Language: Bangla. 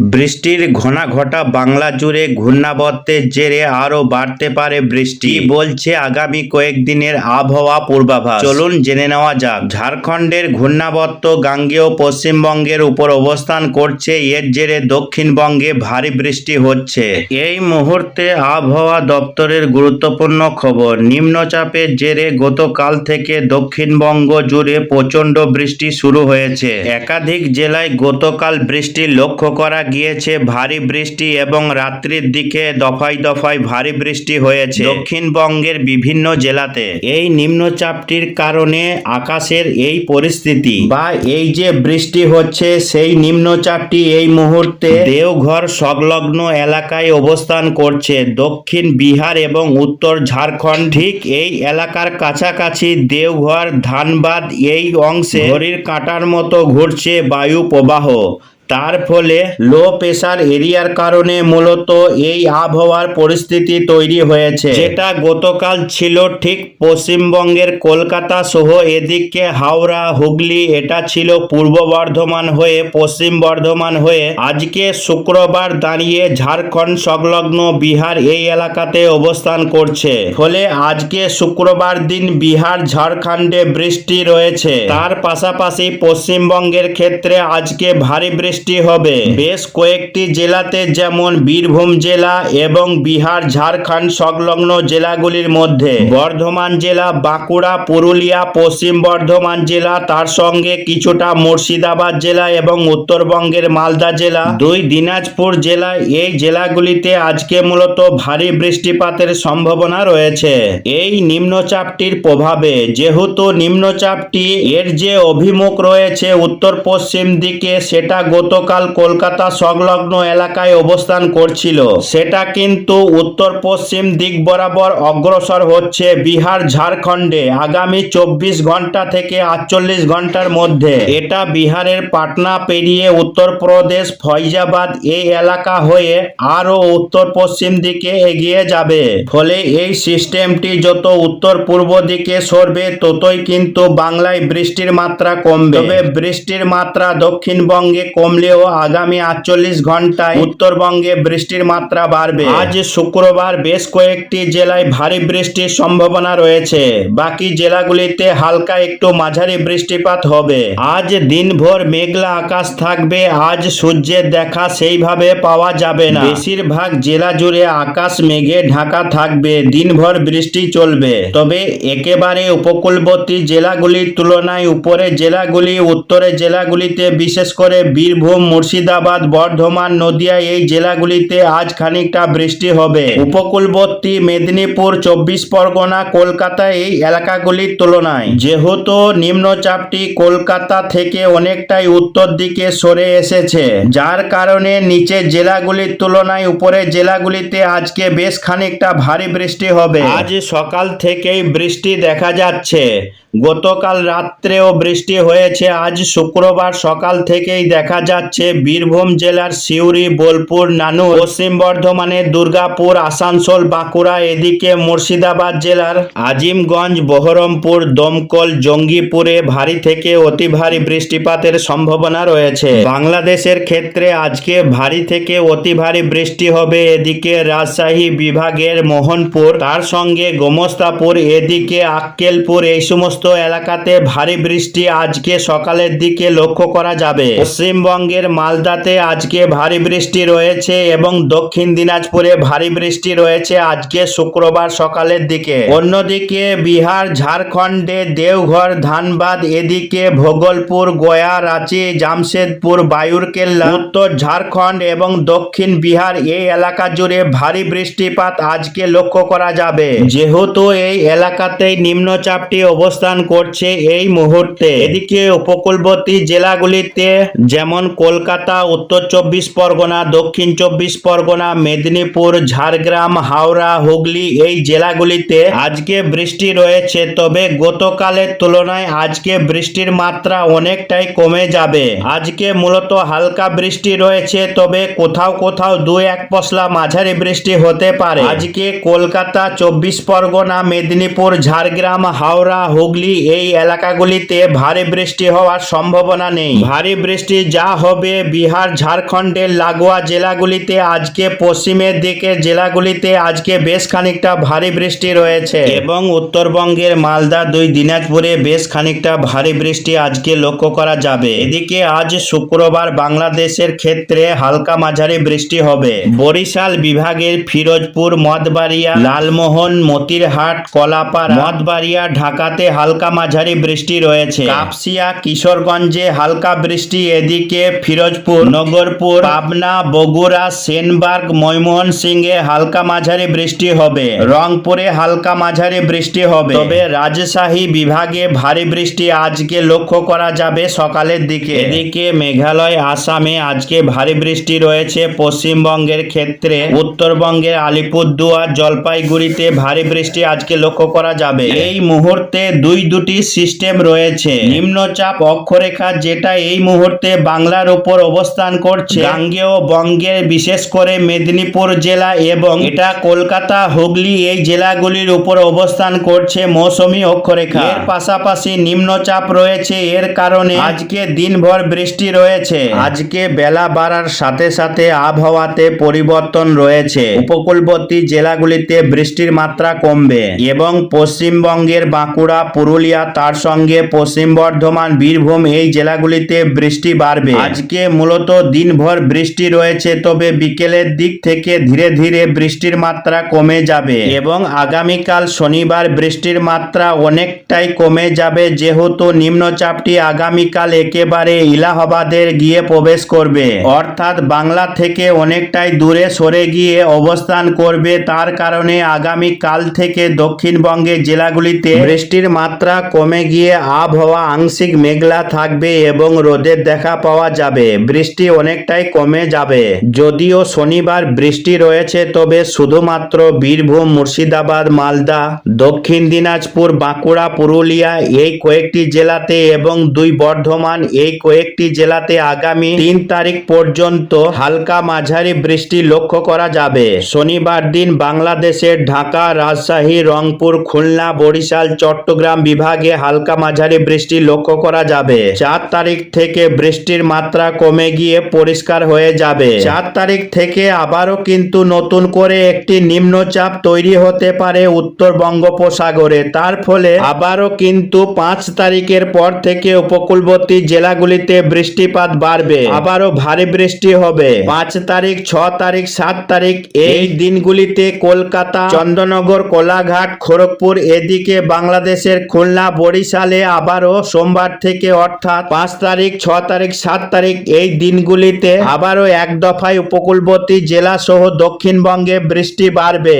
বৃষ্টির ঘনাঘটা বাংলা জুড়ে ঘূর্ণাবর্তের জেরে আরও বাড়তে পারে বৃষ্টি। বলছে আগামী কয়েকদিনের আবহাওয়া পূর্বাভাস? চলুন জেনে নেওয়া যাক। ঝাড়খণ্ডের ঘূর্ণাবর্ত গাঙ্গেয় পশ্চিমবঙ্গের উপর অবস্থান করছে। এর জেরে দক্ষিণবঙ্গে ভারী বৃষ্টি হচ্ছে। এই মুহূর্তে আবহাওয়া দপ্তরের গুরুত্বপূর্ণ খবর। নিম্নচাপের জেরে গতকাল থেকে দক্ষিণবঙ্গ জুড়ে প্রচণ্ড বৃষ্টি শুরু হয়েছে। একাধিক জেলায় গতকাল বৃষ্টি লক্ষ্য করা গিয়েছে, ভারী বৃষ্টি এবং রাত্রির দিকে দফায় দফায় ভারী বৃষ্টি হয়েছে। দক্ষিণবঙ্গের বিভিন্ন জেলাতে এই নিম্নচাপটির কারণে আকাশের এই পরিস্থিতি বা এই যে বৃষ্টি হচ্ছে, সেই নিম্নচাপটি এই মুহূর্তে দেওঘর সংলগ্ন এলাকায় অবস্থান করছে। দক্ষিণ বিহার এবং উত্তর ঝাড়খণ্ড ঠিক এই এলাকার কাছাকাছি দেওঘর, ধানবাদ এই অংশে ঘড়ির কাঁটার মতো ঘুরছে বায়ু প্রবাহ তার ফলে লো প্রেসার এরিয়ার কারণে মূলত এই আবহাওয়ার পরিস্থিতি তৈরি হয়েছে। যেটা গতকাল ছিল ঠিক পশ্চিমবঙ্গের কলকাতা সহ এদিকে হাওড়া, হুগলি, এটা ছিল পূর্ব বর্ধমান হয়ে পশ্চিম বর্ধমান হয়ে আজকে শুক্রবার দাঁড়িয়ে ঝাড়খণ্ড সংলগ্ন বিহার এই এলাকাতে অবস্থান করছে। ফলে আজকে শুক্রবার দিন বিহার, ঝাড়খণ্ডে বৃষ্টি রয়েছে। তার পাশাপাশি পশ্চিমবঙ্গের ক্ষেত্রে আজকে ভারী হবে। বেশ কয়েকটি জেলাতে যেমন বীরভূম জেলা এবং বিহার, ঝাড়খণ্ড সংলগ্ন জেলাগুলির মধ্যে। বর্ধমান জেলা, বাঁকুড়া, পুরুলিয়া, পশ্চিম বর্ধমান জেলা, তার সঙ্গে কিছুটা মুর্শিদাবাদ জেলা এবং উত্তরবঙ্গের মালদা জেলা। দুই দিনাজপুর জেলা, এই জেলাগুলিতে আজকে মূলত ভারী বৃষ্টিপাতের সম্ভাবনা রয়েছে। এই নিম্নচাপটির প্রভাবে, যেহেতু নিম্নচাপটি এর যে অভিমুখ রয়েছে উত্তর পশ্চিম দিকে, সেটা গতকাল কলকাতা সংলগ্ন এলাকায় অবস্থান করছিল। সেটা কিন্তু উত্তর পশ্চিম দিক বরাবর অগ্রসর হচ্ছে বিহার, ঝাড়খণ্ডে আগামী চব্বিশ ঘণ্টা থেকে আটচল্লিশ ঘণ্টার মধ্যে। এটা বিহারের পাটনা পেরিয়ে উত্তরপ্রদেশ ফৈজাবাদ এই এলাকা হয়ে আরও উত্তর পশ্চিম দিকে এগিয়ে যাবে। ফলে এই সিস্টেমটি যত উত্তর পূর্ব দিকে সরবে, ততই কিন্তু বাংলায় বৃষ্টির মাত্রা কমবে। তবে বৃষ্টির মাত্রা দক্ষিণবঙ্গে কমলেও আগামী আটচল্লিশ ঘন্টায় উত্তরবঙ্গে বৃষ্টির মাত্রা বাড়বে। আজ শুক্রবার বেশ কয়েকটি জেলায় ভারী বৃষ্টির সম্ভাবনা রয়েছে। বাকি জেলাগুলিতে হালকা একটু মাঝারি বৃষ্টিপাত হবে। আজ দিনভর মেঘলা আকাশ থাকবে, আজ সূর্যের দেখা সেইভাবে পাওয়া যাবে না। বেশিরভাগ জেলা জুড়ে আকাশ মেঘে ঢাকা থাকবে, দিনভর বৃষ্টি চলবে। তবে একেবারে উপকূলবর্তী জেলাগুলির তুলনায় উপরে জেলাগুলি উত্তরে জেলাগুলিতে বিশেষ করে বীরভূম মুর্শিদাবাদ, বর্ধমান, নদিয়া এই জেলাগুলিতে আজ খানিকটা বৃষ্টি হবে। উপকূলবর্তী মেদিনীপুর, চব্বিশ পরগনা, কলকাতা এই এলাকাগুলির তুলনায়। যেহেতু নিম্নচাপটি কলকাতা থেকে অনেকটাই উত্তর দিকে সরে এসেছে, যার কারণে নিচের জেলাগুলির তুলনায় উপরের জেলাগুলিতে আজকে বেশ খানিকটা ভারী বৃষ্টি হবে। আজ সকাল থেকেই বৃষ্টি দেখা যাচ্ছে। গতকাল রাত্রেও বৃষ্টি হয়েছে। আজ শুক্রবার সকাল থেকেই দেখা যাচ্ছে বীরভূম জেলার সিউড়ি, বোলপুর নানু পশ্চিম বর্ধমানের দুর্গাপুর, আসানসোল, বাঁকুড়া, এদিকে মুর্শিদাবাদ জেলার আজিমগঞ্জ, বহরমপুর, দমকল, জঙ্গিপুরে ভারী থেকে অতি ভারী বৃষ্টিপাতের সম্ভাবনা রয়েছে। বাংলাদেশের ক্ষেত্রে আজকে ভারী থেকে অতি ভারী বৃষ্টি হবে এদিকে রাজশাহী বিভাগের মোহনপুর, তার সঙ্গে গোমস্তাপুর, এদিকে আক্কেলপুর, এই সমস্ত এলাকাতে ভারী বৃষ্টি আজকে সকালের দিকে লক্ষ্য করা যাবে। পশ্চিমবঙ্গের মালদাতে আজকে ভারী বৃষ্টি রয়েছে এবং দক্ষিণ দিনাজপুরে ভারী বৃষ্টি রয়েছে আজকে শুক্রবার সকালের দিকে। অন্যদিকে বিহার, ঝাড়খণ্ডে দেওঘর, ধানবাদ, এদিকে ভোগলপুর, গয়া, রাঁচি, জামশেদপুর, বায়ুরকেল্লা, উত্তর ঝাড়খণ্ড এবং দক্ষিণ বিহার এই এলাকা জুড়ে ভারী বৃষ্টিপাত আজকে লক্ষ্য করা যাবে। যেহেতু এই এলাকাতেই নিম্নচাপটি অবস্থান করছে এই মুহূর্তে। এদিকে উপকূলবর্তী জেলাগুলিতে যেমন কলকাতা, উত্তর চব্বিশ পরগনা, দক্ষিণ চব্বিশ পরগনা, মেদিনীপুর, ঝাড়গ্রাম, হাওড়া, হুগলি এই জেলাগুলিতে আজকে বৃষ্টি রয়েছে। তবে গতকালের তুলনায় আজকে বৃষ্টির মাত্রা অনেকটাই কমে যাবে। আজকে মূলত হালকা বৃষ্টি রয়েছে, তবে কোথাও কোথাও দু এক পশলা মাঝারি বৃষ্টি হতে পারে। আজকে কলকাতা, চব্বিশ পরগনা, মেদিনীপুর, ঝাড়গ্রাম, হাওড়া, হুগলি এই এলাকাগুলিতে ভারী বৃষ্টি হওয়ার সম্ভাবনা নেই। ভারী বৃষ্টি যা হবে বিহার ঝাড়খণ্ডের লাগোয়া জেলাগুলিতে। আজকে পশ্চিমের দিকে জেলাগুলিতে আজকে বেশ খানিকটা ভারী বৃষ্টি রয়েছে। এবং উত্তরবঙ্গের মালদা দুই দিনাজপুরে বেশ খানিকটা ভারী বৃষ্টি আজকে লক্ষ্য করা যাবে। এদিকে আজ শুক্রবার বাংলাদেশের ক্ষেত্রে হালকা মাঝারি বৃষ্টি হবে। বরিশাল বিভাগের ফিরোজপুর মদবাড়িয়া লালমোহন মতিরহাট কলাপাড়া মদবাড়িয়া ঢাকাতে হালকা মাঝারি বৃষ্টি রয়েছে। কাপসিয়া কিশোরগঞ্জে হালকা বৃষ্টি এদিকে ফিরোজপুর, নগরপুর, পাবনা, বগুড়া, সেনবার্গ ময়মোহন সিংহে হালকা মাঝারি বৃষ্টি হবে। রংপুরে হালকা মাঝারি বৃষ্টি হবে। তবে রাজশাহী বিভাগে ভারী বৃষ্টি আজকে লক্ষ্য করা যাবে সকালের দিকে। এদিকে মেঘালয়, আসামে আজকে ভারী বৃষ্টি রয়েছে। পশ্চিমবঙ্গের ক্ষেত্রে উত্তরবঙ্গের আলিপুরদুয়ার, জলপাইগুড়িতে ভারী বৃষ্টি আজকে লক্ষ্য করা যাবে। এই মুহূর্তে দুই দুটি সিস্টেম রয়েছে। নিম্নচাপ অক্ষরেখা যেটা এই মুহূর্তে বাংলার উপর অবস্থান করছে। গাঙ্গেয় বঙ্গের বিশেষ করে মেদিনীপুর জেলা এবং এটা কলকাতা হুগলি এই জেলাগুলির উপর অবস্থান করছে মৌসুমী অক্ষরেখা। এর পাশাপাশি নিম্নচাপ রয়েছে এর কারণে আজকে দিনভর বৃষ্টি রয়েছে। আজকে বেলা বাড়ার সাথে সাথে আবহাওয়াতে পরিবর্তন রয়েছে। উপকূলবর্তী জেলাগুলিতে বৃষ্টির মাত্রা কমবে এবং পশ্চিমবঙ্গের বাঁকুড়া পুরুলিয়া তার সঙ্গে পশ্চিম বর্ধমান বীরভূম এই জেলাগুলিতে বৃষ্টি বাড়বে। আজকে মূলত দিনভর বৃষ্টি রয়েছে, তবে বিকেলের দিক থেকে ধীরে ধীরে বৃষ্টির মাত্রা কমে যাবে। এবং আগামীকাল শনিবার বৃষ্টির মাত্রা অনেকটাই কমে যাবে, যেহেতু নিম্নচাপটি আগামীকাল একেবারে ইলাহাবাদের গিয়ে প্রবেশ করবে। অর্থাৎ বাংলা থেকে অনেকটাই দূরে সরে গিয়ে অবস্থান করবে, তার কারণে আগামী কাল থেকে দক্ষিণবঙ্গের জেলাগুলিতে বৃষ্টির মাত্রা কমে গিয়ে আবহাওয়া আংশিক মেঘলা থাকবে এবং রোদের দেখা পাওয়া যাবে। বৃষ্টি অনেকটাই কমে যাবে। যদিও শনিবার বৃষ্টি রয়েছে, তবে শুধুমাত্র বীরভূম, মুর্শিদাবাদ, মালদা, দক্ষিণ দিনাজপুর, বাঁকুড়া, পুরুলিয়া এই কয়েকটি জেলাতে এবং দুই বর্ধমান এই কয়েকটি জেলাতে আগামী তিন তারিখ পর্যন্ত হালকা মাঝারি বৃষ্টি লক্ষ্য করা যাবে। শনিবার দিন বাংলাদেশের ঢাকা, রাজশাহী, রংপুর, খুলনা, বরিশাল, চট্টগ্রাম বিভাগে হালকা মাঝারি বৃষ্টি লক্ষ্য করা যাবে। চার তারিখ থেকে বৃষ্টির মাত্রা কমে গিয়ে পরিষ্কার হয়ে যাবে। চার তারিখ থেকে আবারও কিন্তু নতুন করে একটি নিম্নচাপ তৈরি হতে পারে উত্তর বঙ্গোপসাগরে। তার ফলে আবারও কিন্তু পাঁচ তারিখের পর থেকে উপকূলবর্তী জেলাগুলিতে বৃষ্টিপাত বাড়বে। আবারও ভারী বৃষ্টি হবে। পাঁচ তারিখ, ছ তারিখ, সাত তারিখ এই দিনগুলিতে কলকাতা, চন্দ্রনগর, কোলাঘাট, খড়গপুর এদিকে বাংলাদেশের খুলনা, বরিশালে আবারও সোমবার থেকে অর্থাৎ পাঁচ তারিখ, ছ তারিখ, সাত তারিখ এই দিনগুলিতে আবারও এক দফায় উপকূলবর্তী জেলা সহ দক্ষিণবঙ্গে বৃষ্টি বাড়বে।